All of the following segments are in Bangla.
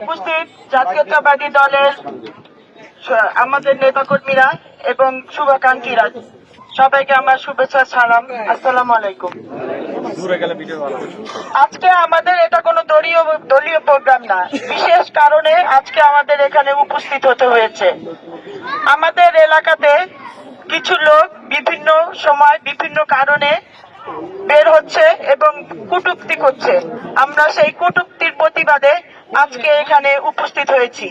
উপস্থিত জাতীয়তাবাদী দলের আমাদের নেতাকর্মীরা এবং শুভাকাঙ্ক্ষীরা, সবাইকে আমার শুভেচ্ছা, সালাম, আসসালামু আলাইকুম। আজকে আমাদের এটা কোনো দলীয় দলীয় প্রোগ্রাম না, বিশেষ কারণে আজকে আমাদের এখানে উপস্থিত হতে হয়েছে। আমাদের এলাকাতে কিছু লোক বিভিন্ন সময়, বিভিন্ন কারণে বের হচ্ছে এবং কুটুক্তি করছে। আমরা সেই কুটুক্তির প্রতিবাদে আজকে এখানে উপস্থিত হয়েছি।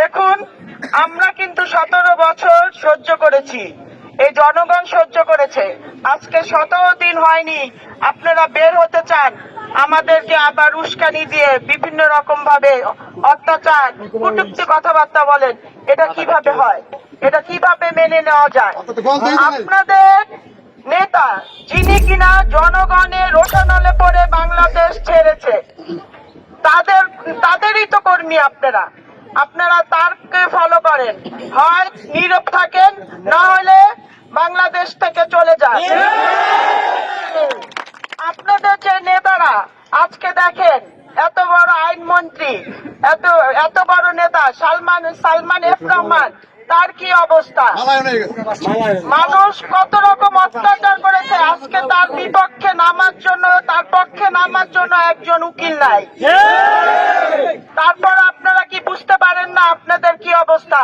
দেখুন আমরা কিন্তু সতেরো বছর সহ্য করেছি। এই জনগণ সহ্য করেছে। আজকে সতেরো দিন হয়নি। আপনারা বের হতে চান। আমাদেরকে আবার উস্কানি দিয়ে বিভিন্ন রকম ভাবে অত্যাচার কুটুক্তি কথাবার্তা বলেন। এটা কীভাবে হয়? এটা কীভাবে মেনে নেওয়া যায়? আপনাদের নেতা যিনি কিনা জনগণের রোশানলে পড়ে বাংলাদেশ ছেড়েছে। তাদের তাদেরই তো কর্মী আপনারা। আপনারা তারকে ফলো করেন। হয় নীরব থাকেন না হলে বাংলাদেশ থেকে চলে যান। আপনাদের যে নেতারা আজকে দেখেন এত বড় আইনমন্ত্রী এত এত বড় নেতা সালমান সালমান এফ রহমান তার কি অবস্থা? মানুষ কত অত্যাচার করেছে। আজকে তার বিপক্ষে নামার জন্য, তার পক্ষে নামার জন্য একজন উকিল নাই। তারপর আপনারা কি বুঝতে পারেন না আপনাদের কি অবস্থা?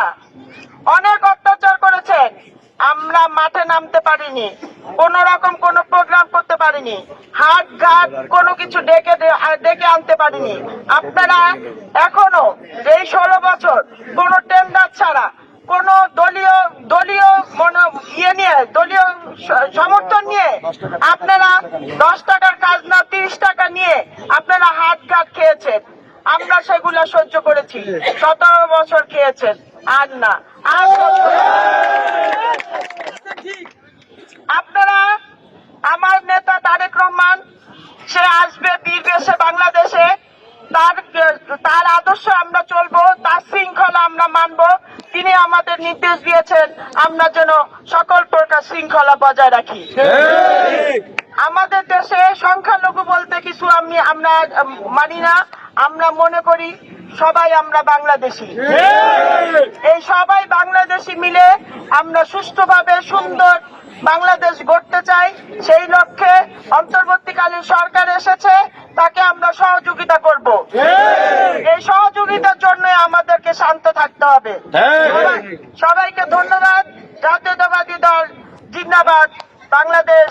অনেক অত্যাচার করেছেন আমরা মাঠে নামতে পারিনি। কোন রকম কোন প্রোগ্রাম করতে পারিনি। হাট ঘাট কোনো কিছু ডেকে ডেকে আনতে পারিনি। আপনারা এখনও এই ষোলো বছর কোন টেন্ডার ছাড়া কোন দলীয় দলীয় মন ইয়ে নিয়ে দলীয় সমর্থন নিয়ে আপনারা দশ টাকার কাজ না তিরিশ টাকা নিয়ে আপনারা হাট ঘাট খেয়েছেন। আমরা সেগুলো সহ্য করেছি। সতেরো বছর খেয়েছেন। আর না। আপনারা আমার নেতা তারেক রহমান, সে আসবে বীর বেশে বাংলাদেশে। তার তার আদর্শ আমরা চলবো, তার শৃঙ্খলা আমরা মানবো। তিনি আমাদের নির্দেশ দিয়েছেন, আমরা যেন সকল প্রকার শৃঙ্খলা বজায় রাখি। আমাদের দেশে সংখ্যালঘু বলতে কিছু আমি, আমরা মানি না। আমরা মনে করি সবাই আমরা বাংলাদেশি। এই সবাই বাংলাদেশি মিলে আমরা সুষ্ঠুভাবে সুন্দর বাংলাদেশ গড়তে চাই। সেই লক্ষ্যে অন্তর্বর্তীকালীন সরকার এসেছে তাকে আমরা সহযোগিতা করব। এই সহযোগিতার জন্য আমাদেরকে শান্ত থাকতে হবে। সবাইকে ধন্যবাদ। জাতীয়তাবাদী দল জিন্দাবাদ। বাংলাদেশ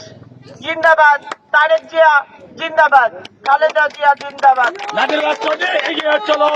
জিন্দাবাদ তারেক জিয়া জিন্দাবাদ খালেদা জিয়া জিন্দাবাদ। এগিয়ে চলো।